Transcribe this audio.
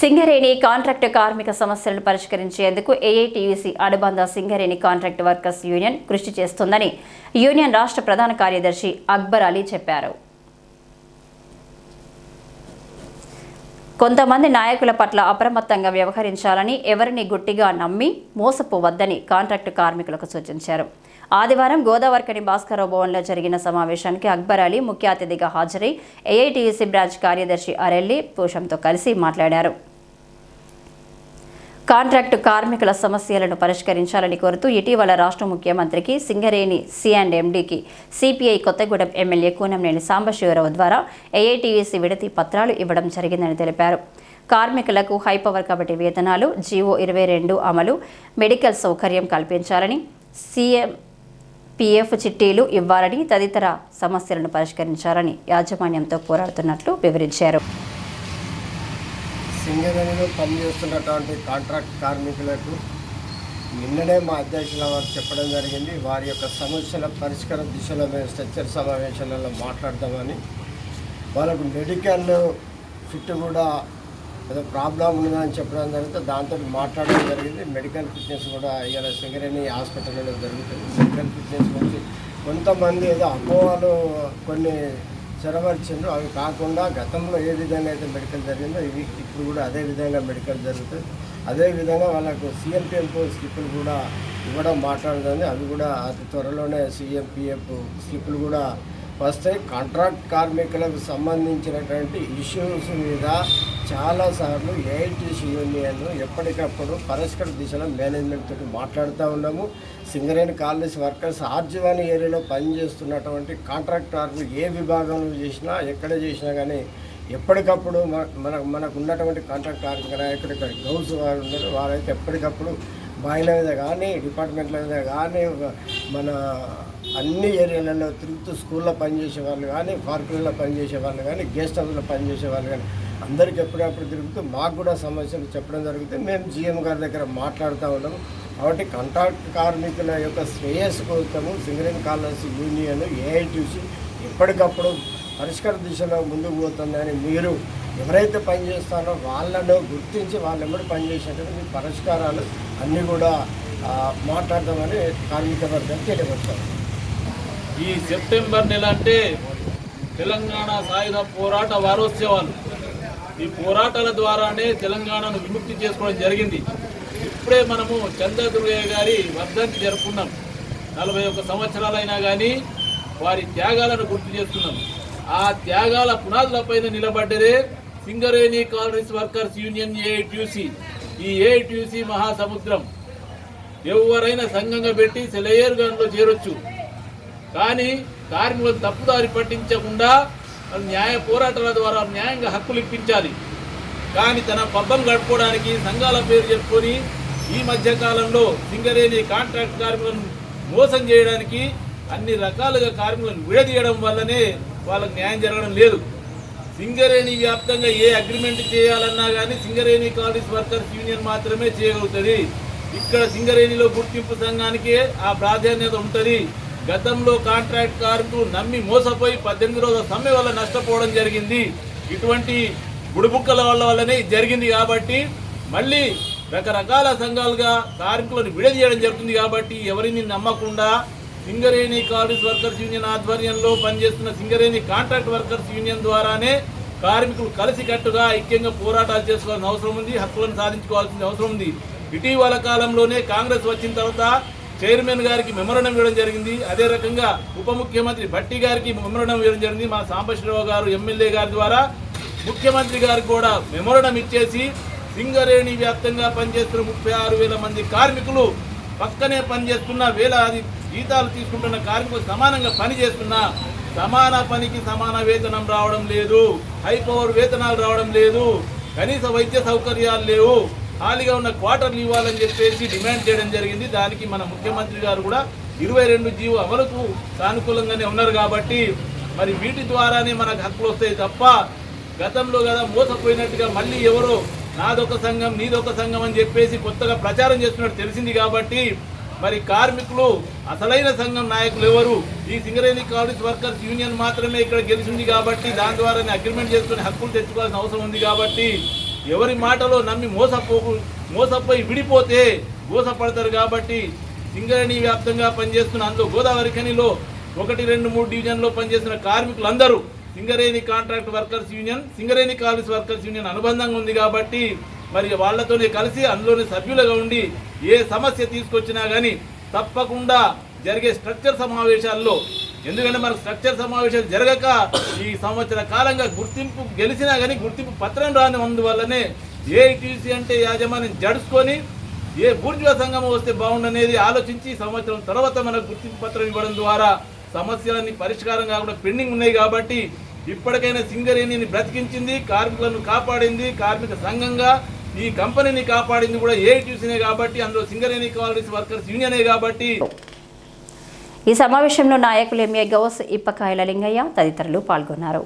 Singareni contract కార్మిక సమస్యలను పరిష్కరించేందుకు ఏఐటీయూసీ అనుబంధ సింగరేణి కాంట్రాక్ట్ వర్కర్స్ యూనియన్ కృషి చేస్తుందని యూనియన్ రాష్ట్ర ప్రధాన కార్యదర్శి అక్బర్ అలీ చెప్పారు. కొంతమంది నాయకుల పట్ల అప్రమత్తంగా వ్యవహరించాలని ఎవరిని గుట్టిగా నమ్మి మోసపోవద్దని కాంట్రాక్టు కార్మికులకు సూచించారు. ఆదివారం గోదావరికని భాస్కరరావు భవన్లో జరిగిన సమావేశానికి అక్బర్ అలీ ముఖ్య అతిథిగా హాజరై ఏఐటీయూసీ బ్రాంచ్ కార్యదర్శి అరెల్లి పూషంతో కలిసి మాట్లాడారు. కాంట్రాక్టు కార్మికుల సమస్యలను పరిష్కరించాలని కోరుతూ ఇటీవల రాష్ట్ర ముఖ్యమంత్రికి సింగరేణి సి అండ్ ఎండీకి సిపిఐ కొత్తగూడెం ఎమ్మెల్యే కూనంనేని సాంబశివరావు ద్వారా ఏఐటీయూసీ విడతి పత్రాలు ఇవ్వడం జరిగిందని తెలిపారు. కార్మికులకు హైపవర్ కమిటీ వేతనాలు జీవో ఇరవై రెండు అమలు మెడికల్ సౌకర్యం కల్పించాలని సీఎం పీఎఫ్ చిట్టీలు ఇవ్వాలని తదితర సమస్యలను పరిష్కరించాలని యాజమాన్యంతో పోరాడుతున్నట్లు వివరించారు. సింగరేణిలో పనిచేస్తున్నటువంటి కాంట్రాక్ట్ కార్మికులకు నిన్ననే మా అధ్యక్షుల వారు చెప్పడం జరిగింది. వారి యొక్క సమస్యల పరిష్కార దిశలో మేము స్ట్రక్చర్ సమావేశాలలో మాట్లాడదామని. వాళ్ళకు మెడికల్ ఫిట్ కూడా ఏదో ప్రాబ్లం ఉన్నదని చెప్పడం జరిగితే దాంతో మాట్లాడడం జరిగింది. మెడికల్ ఫిట్నెస్ కూడా ఇవాళ సింగరేణి హాస్పిటల్లో జరుగుతుంది. మెడికల్ ఫిట్నెస్ గురించి కొంతమంది ఏదో అపోహలు కొన్ని చెరవరిచిండ్రు అవి కాకుండా గతంలో ఏ విధంగా అయితే మెడికల్ జరిగిందో ఇవి ఇప్పుడు కూడా అదే విధంగా మెడికల్ జరుగుతుంది. అదే విధంగా వాళ్ళకు సిఎంపిఎఫ్ స్లిప్పులు కూడా ఇవ్వడం మాట్లాడుతుంది. అవి కూడా అతి త్వరలోనే సిఎంపిఎఫ్ స్లిప్పులు కూడా వస్తాయి. కాంట్రాక్ట్ కార్మికులకు సంబంధించినటువంటి ఇష్యూస్ మీద చాలాసార్లు ఏఐటీసీ యూనియన్ ఎప్పటికప్పుడు పరస్పర దిశలో మేనేజ్మెంట్ తోటి మాట్లాడుతూ ఉన్నాము సింగరేణి కాలనీస్ వర్కర్స్ ఆర్జీవాని ఏరియాలో పనిచేస్తున్నటువంటి కాంట్రాక్టర్లు ఏ విభాగంలో చేసినా ఎక్కడ చేసినా కానీ ఎప్పటికప్పుడు మన మనకు ఉన్నటువంటి కాంట్రాక్ట్ కార్మిక నాయకుడు ఇక్కడ గౌస్ వారు ఉన్నారు. వారైతే ఎప్పటికప్పుడు బాయిల మీద కానీ డిపార్ట్మెంట్ల మీద కానీ మన అన్ని ఏరియాలలో తిరుగుతూ స్కూల్లో పనిచేసే వాళ్ళు కానీ పార్కులలో పనిచేసే వాళ్ళు కానీ గెస్ట్ హౌస్లో పనిచేసే వాళ్ళు కానీ అందరికి ఎప్పుడప్పుడు తిరుగుతూ మాకు కూడా సమస్యలు చెప్పడం జరిగితే మేము జీఎం గారి దగ్గర మాట్లాడుతూ ఉన్నాము. కాబట్టి కాంట్రాక్ట్ కార్మికుల యొక్క శ్రేయస్సు కోసము సింగరేణి కాలర్స్ యూనియన్ ఏఐటీసీ ఎప్పటికప్పుడు పరిష్కార దిశలో ముందుకు పోతుందని మీరు ఎవరైతే పనిచేస్తారో వాళ్ళను గుర్తించి వాళ్ళు ఎవరు పనిచేసేటప్పుడు మీ పరిష్కారాలు అన్నీ కూడా మాట్లాడదామని కార్మిక వర్గం తెలియపడతారు ఈ సెప్టెంబర్ నెల అంటే తెలంగాణ సాయుధ పోరాట వారోత్సవాలు. ఈ పోరాటాల ద్వారానే తెలంగాణను విముక్తి చేసుకోవడం జరిగింది. ఇప్పుడే మనము చంద్రదుర్గయ్య గారి వర్ధంతి జరుపుకున్నాం. నలభై ఒక్క సంవత్సరాలైనా కానీ వారి త్యాగాలను గుర్తు చేస్తున్నాం. ఆ త్యాగాల పునాదులపైన నిలబడ్డదే Singareni colonies workers union AITUC. ఈ ఏఐట్యూసీ మహాసముద్రం. ఎవరైనా సంఘంగా పెట్టి సెలయేరు గన్లో చేరొచ్చు. కానీ కార్మికులు తప్పుదారి పట్టించకుండా న్యాయ పోరాటాల ద్వారా న్యాయంగా హక్కులు ఇప్పించాలి. కానీ తన పబ్బం గడుపుకోవడానికి సంఘాల పేరు చెప్పుకొని ఈ మధ్యకాలంలో సింగరేణి కాంట్రాక్ట్ కార్మికులను మోసం చేయడానికి అన్ని రకాలుగా కార్మికులను విడదీయడం వల్లనే వాళ్ళకు న్యాయం జరగడం లేదు. సింగరేణి వ్యాప్తంగా ఏ అగ్రిమెంట్ చేయాలన్నా కానీ సింగరేణి కాలేజ్ వర్కర్స్ యూనియన్ మాత్రమే చేయగలుగుతుంది. ఇక్కడ సింగరేణిలో గుర్తింపు సంఘానికే ఆ ప్రాధాన్యత ఉంటుంది. గతంలో కాంట్రాక్ట్ కార్మికులు నమ్మి మోసపోయి పద్దెనిమిది రోజుల సమ్మె వల్ల నష్టపోవడం జరిగింది. ఇటువంటి బుడుబుక్కల వల్ల వల్లనే జరిగింది కాబట్టి మళ్ళీ రకరకాల సంఘాలుగా కార్మికులను విడదీయడం జరుగుతుంది కాబట్టి ఎవరిని నమ్మకుండా సింగరేణి కాలేజ్ వర్కర్స్ యూనియన్ ఆధ్వర్యంలో పనిచేస్తున్న సింగరేణి కాంట్రాక్ట్ వర్కర్స్ యూనియన్ ద్వారానే కార్మికులు కలిసికట్టుగా ఐక్యంగా పోరాటాలు చేసుకోవాల్సిన అవసరం ఉంది హక్కులను సాధించుకోవాల్సిన అవసరం ఉంది. ఇటీవల కాలంలోనే కాంగ్రెస్ వచ్చిన తర్వాత చైర్మన్ గారికి మెమరణం ఇవ్వడం జరిగింది. అదే రకంగా ఉప ముఖ్యమంత్రి భట్టి గారికి మెమరణం ఇవ్వడం జరిగింది. మా సాంబశ్వరరావు గారు ఎమ్మెల్యే గారి ద్వారా ముఖ్యమంత్రి గారికి కూడా మెమరణం ఇచ్చేసి సింగరేణి వ్యాప్తంగా పనిచేస్తున్న ముప్పై ఆరు వేల మంది కార్మికులు పక్కనే పనిచేస్తున్న వేలాది జీతాలు తీసుకుంటున్న కార్మికులు సమానంగా పనిచేస్తున్న సమాన పనికి సమాన వేతనం రావడం లేదు. హై పవర్ వేతనాలు రావడం లేదు. కనీస వైద్య సౌకర్యాలు లేవు. ఖాళీగా ఉన్న క్వార్టర్లు ఇవ్వాలని చెప్పేసి డిమాండ్ చేయడం జరిగింది. దానికి మన ముఖ్యమంత్రి గారు కూడా ఇరవై రెండు జీవో అమలుకు సానుకూలంగానే ఉన్నారు కాబట్టి మరి వీటి ద్వారానే మనకు హక్కులు వస్తాయి తప్ప గతంలో కదా మోసపోయినట్టుగా మళ్ళీ ఎవరో నాదొక సంఘం నీదొక సంఘం అని చెప్పేసి కొత్తగా ప్రచారం చేస్తున్నట్టు తెలిసింది కాబట్టి మరి కార్మికులు అసలైన సంఘం నాయకులు ఎవరు? ఈ సింగరేణి కాలేజ్ వర్కర్స్ యూనియన్ మాత్రమే ఇక్కడ గెలిచింది కాబట్టి దాని ద్వారానే అగ్రిమెంట్ చేసుకుని హక్కులు తెచ్చుకోవాల్సిన అవసరం ఉంది కాబట్టి ఎవరి మాటలో నమ్మి మోసపోకు మోసపోయి విడిపోతే మోసపడతారు కాబట్టి సింగరేణి వ్యాప్తంగా పనిచేస్తున్న అందులో గోదావరి ఖనిలో ఒకటి రెండు మూడు డివిజన్లో పనిచేస్తున్న కార్మికులందరూ Singareni contract workers union Singareni college workers union అనుబంధంగా ఉంది కాబట్టి మరి వాళ్ళతోనే కలిసి అందులోనే సభ్యులుగా ఉండి ఏ సమస్య తీసుకొచ్చినా కానీ తప్పకుండా జరిగే స్ట్రక్చర్ సమావేశాల్లో. ఎందుకంటే మనకు స్ట్రక్చర్ సమావేశాలు జరగక ఈ సంవత్సర కాలంగా గుర్తింపు గెలిచినా కానీ గుర్తింపు పత్రం రాని అందువల్లనే ఏఐటీసీ అంటే యాజమాన్యం జడుచుకొని ఏ బూర్జువ సంఘం వస్తే బాగుండనేది ఆలోచించి సంవత్సరం తర్వాత మనకు గుర్తింపు పత్రం ఇవ్వడం ద్వారా సమస్యలన్నీ పరిష్కారం కాకుండా పెండింగ్ ఉన్నాయి కాబట్టి ఇప్పటికైనా సింగరేణిని బ్రతికించింది కార్మికులను కాపాడింది కార్మిక సంఘంగా ఈ కంపెనీని కాపాడింది కూడా ఏఐటీసీనే కాబట్టి అందులో సింగరేణి కాలనీస్ వర్కర్స్ యూనియనే కాబట్టి ఈ సమావేశంలో నాయకులు ఎంఏ గౌస్ ఇప్పకాయల లింగయ్య తదితరులు పాల్గొన్నారు.